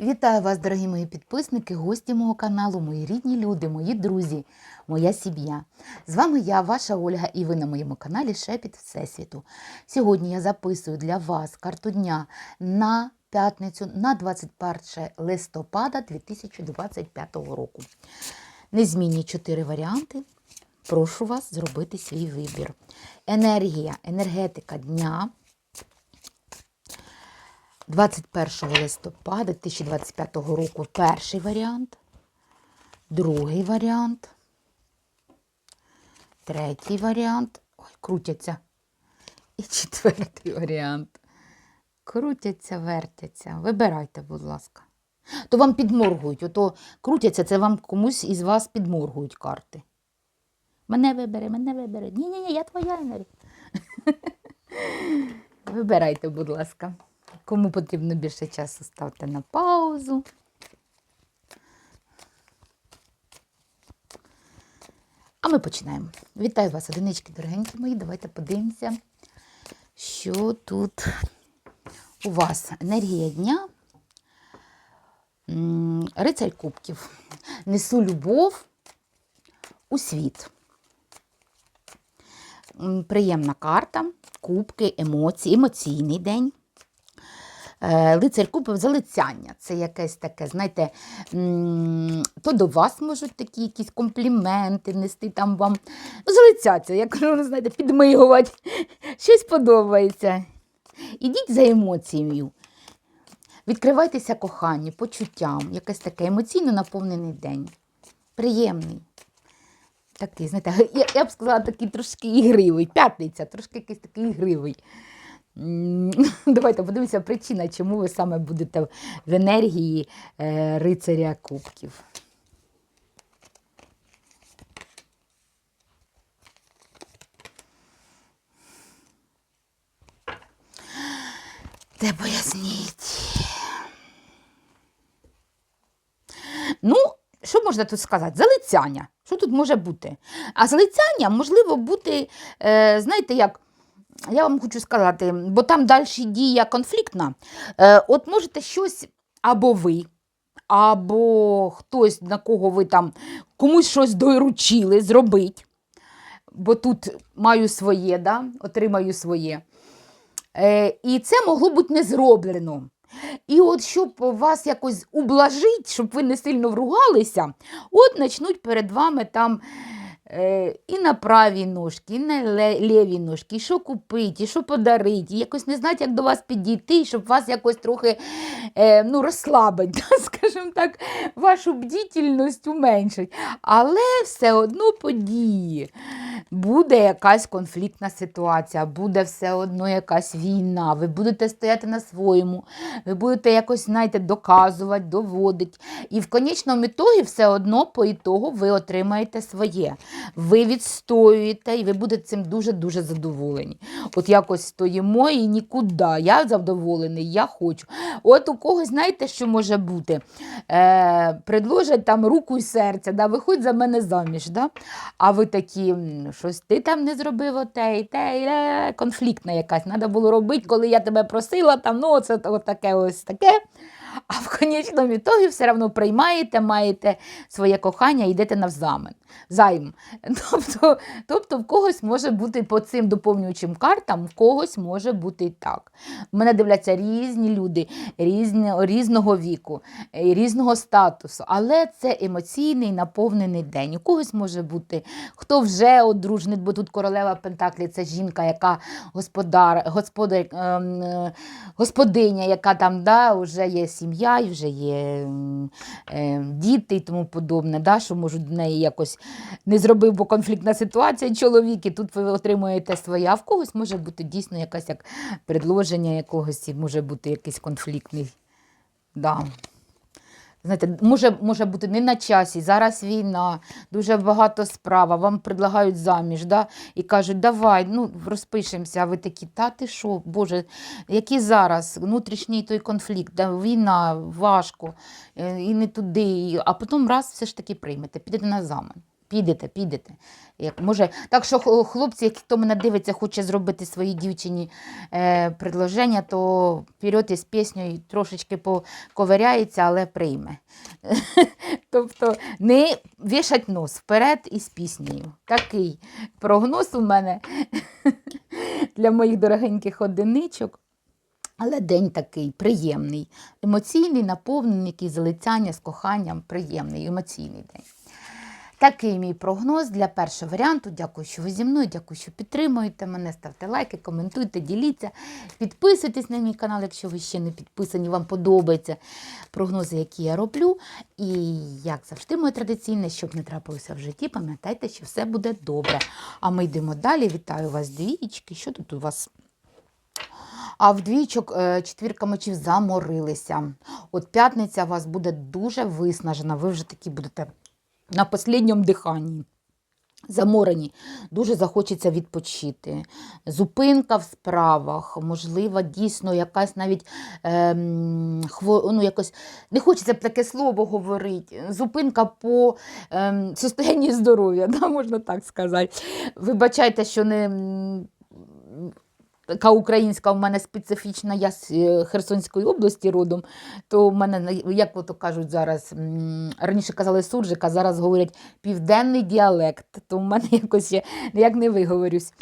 Вітаю вас, дорогі мої підписники, гості мого каналу, мої рідні люди, мої друзі, моя сім'я. З вами я, ваша Ольга, і ви на моєму каналі Шепіт Всесвіту. Сьогодні я записую для вас карту дня на п'ятницю на 21 листопада 2025 року. Незмінні чотири варіанти. Прошу вас зробити свій вибір. Енергія, енергетика дня 21 листопада 2025 року перший варіант, другий варіант, третій варіант. Ой, крутяться. І четвертий варіант. Крутяться, вертяться. Вибирайте, будь ласка. То вам підморгують, ото крутяться, це вам комусь із вас підморгують карти. Мене вибери, мене вибери. Ні-ні-ні, я твоя енергія. Вибирайте, будь ласка. Кому потрібно більше часу, ставте на паузу. А ми починаємо. Вітаю вас, одинички, дорогенькі мої. Давайте подивимося, що тут у вас енергія дня. Рицарь кубків. Несу любов у світ. Приємна карта, кубки, емоції, емоційний день. Е, Лицар кубів залицяння. Це якесь таке, знаєте, то до вас можуть такі якісь компліменти нести там вам. Ну, залицяться, як ну, знаєте, підмигувати. Щось подобається. Ідіть за емоцією. Відкривайтеся коханню, почуттям, якийсь такий емоційно наповнений день. Приємний. Такий, знаєте, я, я б сказала, такий трошки ігривий. П'ятниця, трошки якийсь такий ігривий. Давайте подивимося причина, чому ви саме будете в енергії е, рицаря кубків. Де поясніть? Ну, що можна тут сказати? Залицяння. Що тут може бути? А залицяння можливо бути, е, знаєте, як. Я вам хочу сказати, бо там далі дія конфліктна. Е, от можете щось або ви, або хтось, на кого ви там комусь щось доручили зробити, бо тут маю своє, да? отримаю своє. Е, і це могло бути не зроблено. І от щоб вас якось ублажити, щоб ви не сильно вругалися, от почнуть перед вами там і на правій ножки, і на лівій ножки, і що купити, і що подарити, і якось не знати, як до вас підійти, щоб вас якось трохи е, ну, розслабити, скажімо так, вашу бдітельність уменшить. Але все одно події. Буде якась конфліктна ситуація, буде все одно якась війна, ви будете стояти на своєму, ви будете якось, знаєте, доказувати, доводити. І в конечному ітогі все одно по ітогу ви отримаєте своє. Ви відстоюєте і ви будете цим дуже-дуже задоволені. От якось стоїмо і нікуди. Я задоволений, я хочу. От у когось, знаєте, що може бути? Е, предложать там руку і серце, да, виходь за мене заміж. Да? А ви такі, «М, щось ти там не зробив оте, і те, і те, конфліктна якась. Треба було робити, коли я тебе просила, там, ну, це таке ось таке. А в конечному ітогі все одно приймаєте, маєте своє кохання йдете навзамен. Займ. Тобто, тобто в когось може бути по цим доповнюючим картам, в когось може бути і так. Мене дивляться різні люди, різні, різного віку, е, різного статусу, але це емоційний наповнений день. У когось може бути, хто вже одружений, бо тут королева Пентаклі це жінка, яка господар, господар, ем, е, господиня, яка там да, вже є сім'я, і вже є е, діти і тому подобне, да, що можуть до неї якось не зробив, бо конфліктна ситуація чоловік, і тут ви отримуєте своє. А в когось може бути дійсно якась як предложення якогось, і може бути якийсь конфліктний. Да. Знаєте, може, може бути не на часі, зараз війна, дуже багато справ, вам предлагають заміж, да? і кажуть, давай, ну, розпишемося, а ви такі, та ти що, Боже, який зараз внутрішній той конфлікт, да? війна, важко, е, і не туди, а потім раз все ж таки приймете, підете на замен. Підете, підете. Як може, так що хл- хлопці, хто мене дивиться, хоче зробити своїй дівчині е, предложення, то вперед із піснею трошечки поковиряється, але прийме. тобто не вішать нос вперед із піснею. Такий прогноз у мене для моїх дорогеньких одиничок. Але день такий приємний, емоційний, наповнений, який залицяння з коханням, приємний, емоційний день. Такий мій прогноз для першого варіанту. Дякую, що ви зі мною, дякую, що підтримуєте мене. Ставте лайки, коментуйте, діліться, підписуйтесь на мій канал, якщо ви ще не підписані, вам подобаються прогнози, які я роблю. І як завжди, моє традиційне, щоб не трапилося в житті, пам'ятайте, що все буде добре. А ми йдемо далі. Вітаю вас, двічки. Що тут у вас? А в двічок е, четвірка мечів заморилися. От п'ятниця у вас буде дуже виснажена. Ви вже такі будете на останньому диханні. Заморені, дуже захочеться відпочити. Зупинка в справах, можливо, дійсно якась навіть ем, хво, ну, якось, не хочеться б таке слово говорити. Зупинка по ем, состоянню здоров'я, да, можна так сказати. Вибачайте, що не така українська в мене специфічна, я з е, Херсонської області родом, то в мене, як ото кажуть зараз, раніше казали суржик, а зараз говорять південний діалект, то в мене якось ще ніяк не виговорюсь.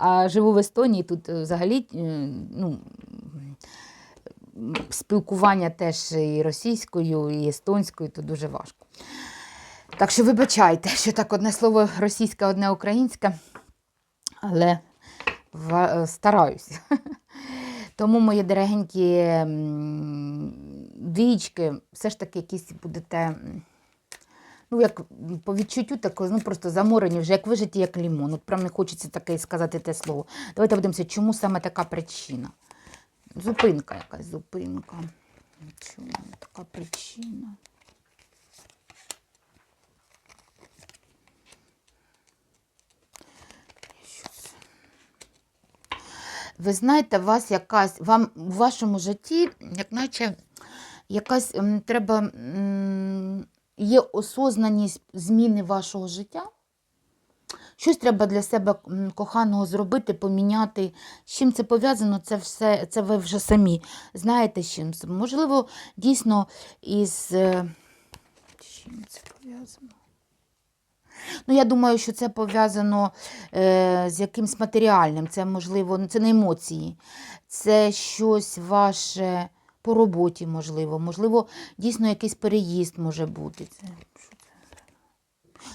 А живу в Естонії, тут е, взагалі е, ну, спілкування теж і російською, і естонською, то дуже важко. Так що вибачайте, що так одне слово російське, одне українське, але е, стараюся. Тому, мої дорогенькі двічки, все ж таки якісь будете, ну, як по відчуттю такого, ну просто заморені, вже як вижиті, як лімон. От прям не хочеться таке сказати те слово. Давайте подивимося, чому саме така причина. Зупинка якась, зупинка. Чому така причина? Ви знаєте, у вас якась, вам у вашому житті, як наче якась треба, є осознаність зміни вашого життя. Щось треба для себе коханого зробити, поміняти. З чим це пов'язано, це все, це ви вже самі знаєте, з чим. Можливо, дійсно із. е, чим це пов'язано? Ну, я думаю, що це пов'язано е, з якимсь матеріальним. Це, можливо, це не емоції, це щось ваше по роботі, можливо. Можливо, дійсно якийсь переїзд може бути. Це.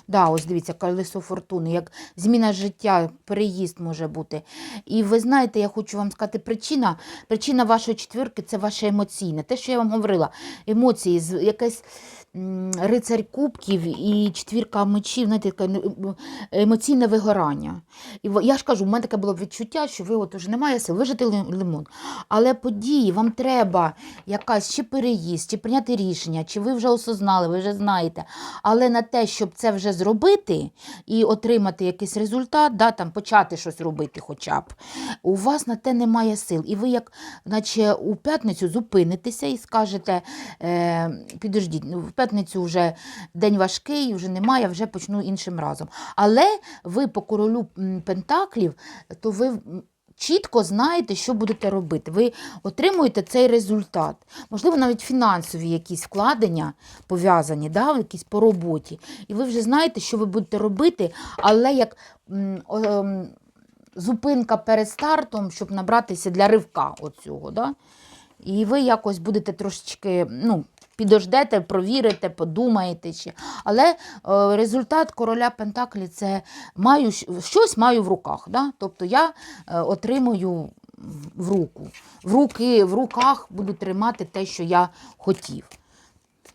Да, ось дивіться, колесо фортуни, як зміна життя, переїзд може бути. І ви знаєте, я хочу вам сказати, причина, причина вашої четвірки це ваше емоційне. Те, що я вам говорила, емоції, якесь рицарь кубків і четвірка мечів, знаєте, таке ну, емоційне вигорання. І я ж кажу, у мене таке було відчуття, що ви от уже немає сил, ви жити лимон. Але події, вам треба якась чи переїзд, чи прийняти рішення, чи ви вже осознали, ви вже знаєте. Але на те, щоб це вже зробити і отримати якийсь результат, да, там, почати щось робити хоча б, у вас на те немає сил. І ви, як наче у п'ятницю зупинитеся і скажете, е, підождіть, ну, в п'ятницю вже день важкий, вже немає, я вже почну іншим разом. Але ви по королю Пентаклів, то ви. Чітко знаєте, що будете робити. Ви отримуєте цей результат. Можливо, навіть фінансові якісь вкладення пов'язані, да, якісь по роботі. І ви вже знаєте, що ви будете робити, але як ем, зупинка перед стартом, щоб набратися для ривка оцього. Да? І ви якось будете трошечки, ну, підождете, провірите, подумаєте ще. Але е, результат короля Пентаклі це маю, щось маю в руках. Да? Тобто я е, отримую в руку. В, руки, в руках буду тримати те, що я хотів.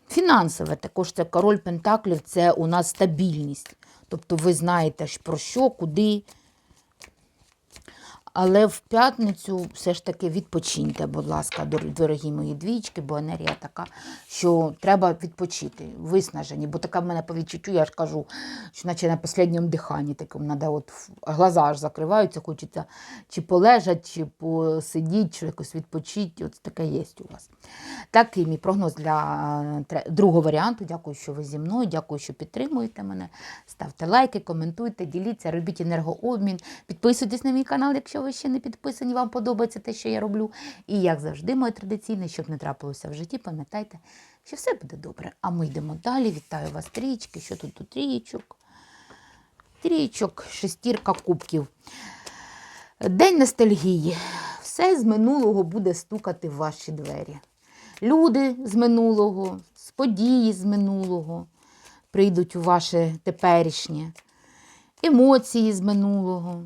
Фінансове також це король Пентаклів, це у нас стабільність. Тобто ви знаєте, про що, куди. Але в п'ятницю все ж таки відпочиньте, будь ласка, дорогі мої двічки, бо енергія така, що треба відпочити, виснажені. Бо така в мене по відчуттю, я ж кажу, що наче на останньому диханні такому треба, от глаза аж закриваються, хочеться чи полежати, чи посидіти, чи якось відпочити. От таке є у вас. Такий мій прогноз для е, другого варіанту. Дякую, що ви зі мною. Дякую, що підтримуєте мене. Ставте лайки, коментуйте, діліться, робіть енергообмін. Підписуйтесь на мій канал, якщо ви ще не підписані, вам подобається те, що я роблю. І як завжди, моє традиційне, щоб не трапилося в житті, пам'ятайте, що все буде добре. А ми йдемо далі. Вітаю вас, трічки. Що тут у трічок? Трічок, шестірка кубків. День ностальгії. Все з минулого буде стукати в ваші двері. Люди з минулого, з події з минулого прийдуть у ваше теперішнє, емоції з минулого.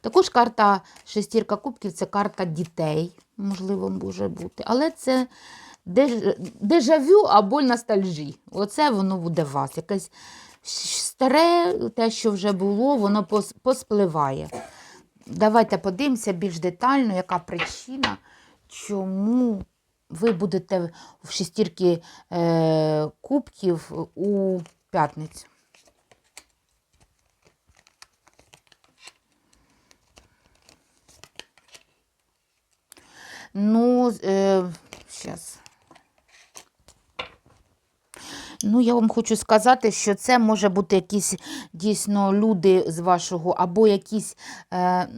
Також карта шестірка кубків це карта дітей, можливо, може бути. Але це дежавю або ностальжі. Оце воно буде у вас. Якесь старе, те, що вже було, воно поспливає. Давайте подивимося більш детально, яка причина, чому ви будете в шестірки е, кубків у п'ятницю. Ну, е, зараз. Ну, я вам хочу сказати, що це може бути якісь дійсно люди з вашого, або якісь е,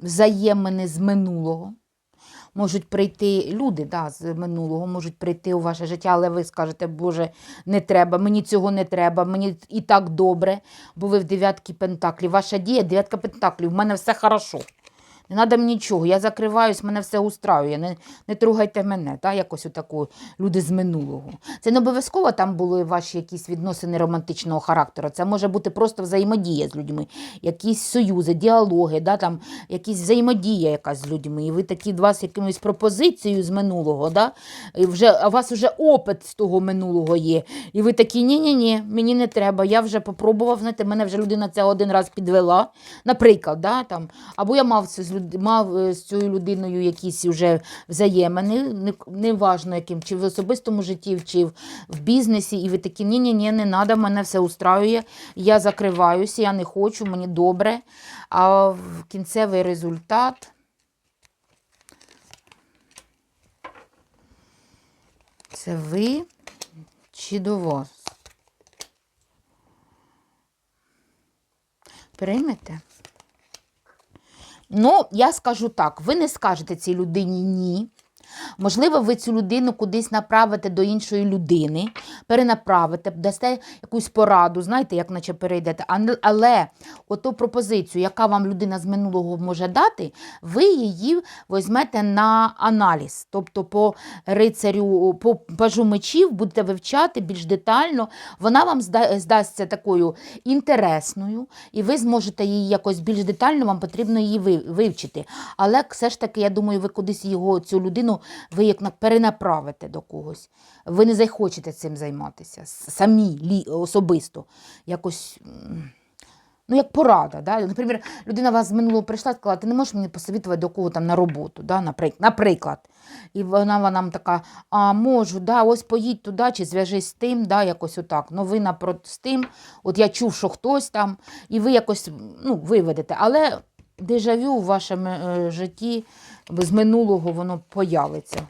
взаємини з минулого. Можуть прийти люди да, з минулого, можуть прийти у ваше життя, але ви скажете, Боже, не треба, мені цього не треба, мені і так добре, бо ви в дев'ятки пентаклів. Ваша дія дев'ятка пентаклів, в мене все хорошо. Не треба мені нічого, я закриваюсь, мене все устраює, не, не трогайте мене, та, якось отаку люди з минулого. Це не обов'язково там були ваші якісь відносини романтичного характеру. Це може бути просто взаємодія з людьми, якісь союзи, діалоги, да, там, якісь взаємодія якась з людьми. І ви такі два з якимось пропозицією з минулого, да, і вже, а у вас вже опит з того минулого є. І ви такі, ні-ні-ні, мені не треба, я вже попробував, знаєте, мене вже людина це один раз підвела, наприклад, да, там, або я мав, це з, мав е, з цією людиною якісь вже взаємини, не, не яким, чи в особистому житті, чи в бізнесі, і ви такі, ні-ні-ні, не треба, мене все устраює, я закриваюся, я не хочу, мені добре. А в кінцевий результат. Це ви чи до вас? Приймете? Ну, я скажу так: ви не скажете цій людині ні. Можливо, ви цю людину кудись направите до іншої людини, перенаправите, дасте якусь пораду, знаєте, як наче перейдете. Але оту пропозицію, яка вам людина з минулого може дати, ви її візьмете на аналіз. Тобто по рицарю, по пажу мечів будете вивчати більш детально. Вона вам зда- здасться такою інтересною, і ви зможете її якось більш детально, вам потрібно її вивчити. Але все ж таки, я думаю, ви кудись його, цю людину, ви як перенаправите до когось. Ви не захочете цим займатися самі, особисто. Якось. Ну, як порада, да? Наприклад, людина вас з минулого прийшла і сказала, ти не можеш мені посовітувати до кого там на роботу, да? наприклад. І вона нам така, а можу, да, ось поїдь туди, чи зв'яжись з тим, да, якось отак. Новина про з тим, от я чув, що хтось там, і ви якось ну, виведете. Але дежавю у вашому е, житті з минулого воно появиться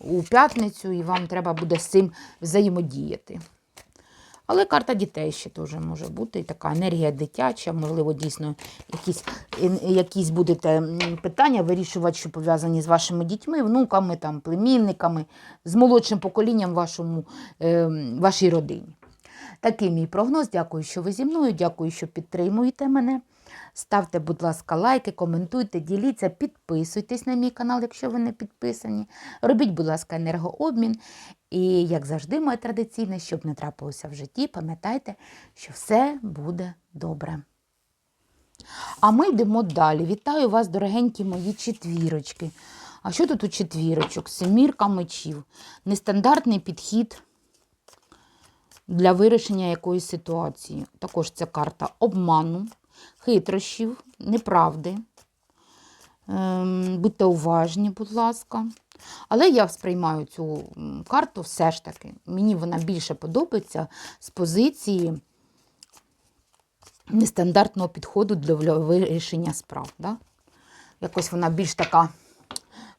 у п'ятницю, і вам треба буде з цим взаємодіяти. Але карта дітей ще теж може бути, і така енергія дитяча, можливо, дійсно якісь, якісь будете питання вирішувати, що пов'язані з вашими дітьми, внуками, там, племінниками, з молодшим поколінням вашому, е, вашій родині. Такий мій прогноз. Дякую, що ви зі мною. Дякую, що підтримуєте мене. Ставте, будь ласка, лайки, коментуйте, діліться, підписуйтесь на мій канал, якщо ви не підписані. Робіть, будь ласка, енергообмін. І, як завжди, моє традиційне, щоб не трапилося в житті, пам'ятайте, що все буде добре. А ми йдемо далі. Вітаю вас, дорогенькі мої четвірочки. А що тут у четвірочок? Семірка мечів. Нестандартний підхід для вирішення якоїсь ситуації. Також це карта обману, хитрощів, неправди. Ем, Будьте уважні, будь ласка. Але я сприймаю цю карту все ж таки. Мені вона більше подобається з позиції нестандартного підходу для вирішення справ. Да? Якось вона більш така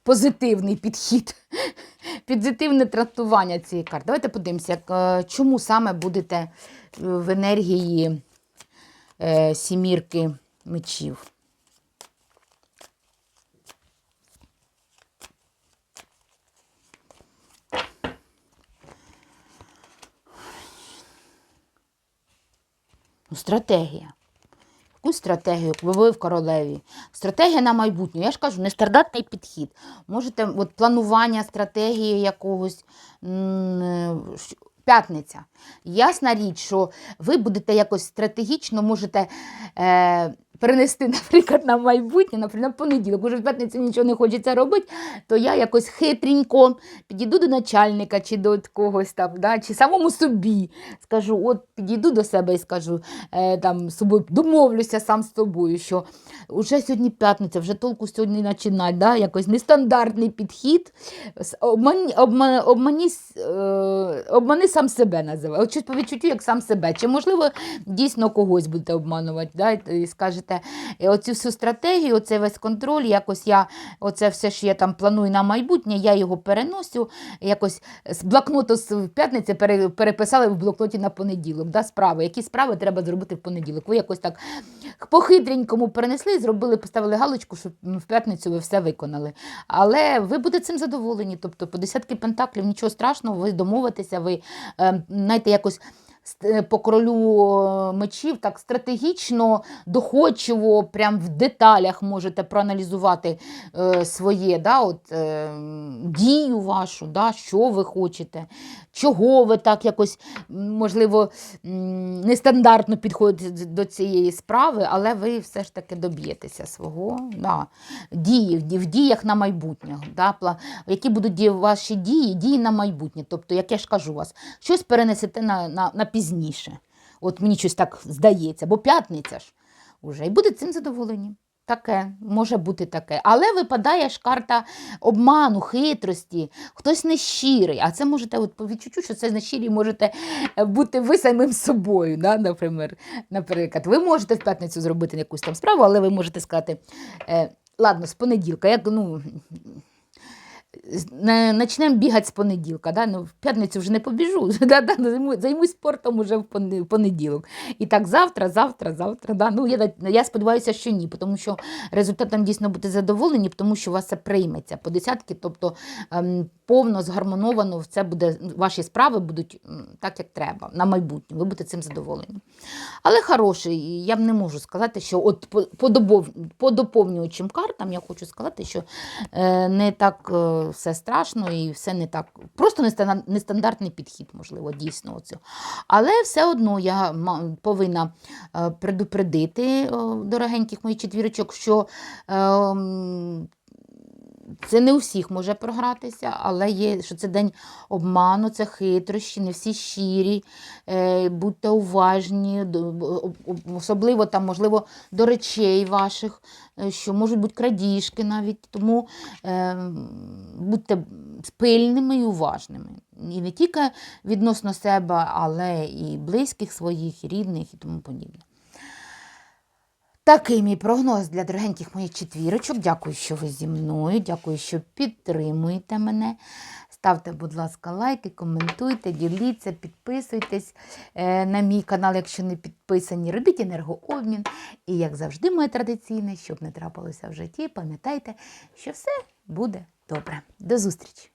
позитивний підхід, позитивне трактування цієї карти. Давайте подивимося, як, е, чому саме будете в енергії сімірки мечів. Ну, стратегія. Яку стратегію, ви в королеві? Стратегія на майбутнє. Я ж кажу, нестандартний підхід. Можете от, планування стратегії якогось е, п'ятниця. Ясна річ, що ви будете якось стратегічно можете е, перенести, наприклад, на майбутнє, наприклад, на понеділок. Уже в п'ятницю нічого не хочеться робити, то я якось хитренько підійду до начальника чи до когось там, да, чи самому собі скажу, от підійду до себе і скажу, е, там, собою домовлюся сам з собою, що вже сьогодні п'ятниця, вже толку сьогодні починати, да, якось нестандартний підхід, С- обмані, обмані, е, обмани сам себе називає. От по відчуттю, як сам себе. Чи, можливо, дійсно когось будете обманувати, да, і скажете, «Е, оцю всю стратегію, оцей весь контроль, якось я, оце все, що я там планую на майбутнє, я його переносю, якось з блокноту з п'ятниці переписали в блокноті на понеділок. Да, справи. Які справи треба зробити в понеділок? Ви якось так по-хитренькому перенесли зробили, поставили галочку, що м, в п'ятницю ви все виконали. Але ви будете цим задоволені. Тобто по десятки пентаклів нічого страшного, ви домовитеся, ви знаєте, якось. Е, По королю е, мечів так стратегічно, доходчиво, прям в деталях можете проаналізувати е, своє да, от, е, дію вашу, да, що ви хочете, чого ви так якось, можливо, нестандартно підходите до цієї справи, але ви все ж таки доб'єтеся свого да, дії, в діях на майбутнє. Да, які будуть ваші дії, дії на майбутнє. Тобто, як я ж кажу вас, щось перенесете на, на, на пізніше. От мені щось так здається, бо п'ятниця ж уже. І будете цим задоволені. Таке, може бути таке. Але випадає ж карта обману, хитрості, хтось нещирий. А це можете, от по відчуттю, що це нещирі можете е, бути ви самим собою. Да? Наприклад, наприклад, ви можете в п'ятницю зробити якусь там справу, але ви можете сказати, е, ладно, з понеділка, як ну. Почнемо бігати з понеділка. Да? Ну, в п'ятницю вже не побіжу, да? Да? займусь спортом уже в понеділок. І так завтра, завтра, завтра. Да? Ну, я, я сподіваюся, що ні, тому що результатом дійсно бути задоволені, тому що у вас це прийметься по десятки, тобто ем, повно згармоновано це буде, ваші справи будуть так, як треба, на майбутнє. Ви будете цим задоволені. Але хороший, я б не можу сказати, що от по, по, по доповнюючим картам я хочу сказати, що е, не так е, все страшно і все не так. Просто нестандартний підхід, можливо, дійсно. Оцю. Але все одно я повинна е, предупредити, дорогеньких моїх четвірочок, що е, м, це не у всіх може програтися, але є, що це день обману, це хитрощі, не всі щирі, е, будьте уважні, особливо там, можливо, до речей ваших, е, що можуть бути крадіжки навіть. Тому е, будьте пильними і уважними. І не тільки відносно себе, але і близьких своїх, і рідних і тому подібне. Такий мій прогноз для дорогеньких моїх четвірочок. Дякую, що ви зі мною. Дякую, що підтримуєте мене. Ставте, будь ласка, лайки, коментуйте, діліться, підписуйтесь е, на мій канал, якщо не підписані. Робіть енергообмін. І, як завжди, моє традиційне, щоб не трапилося в житті, пам'ятайте, що все буде добре. До зустрічі!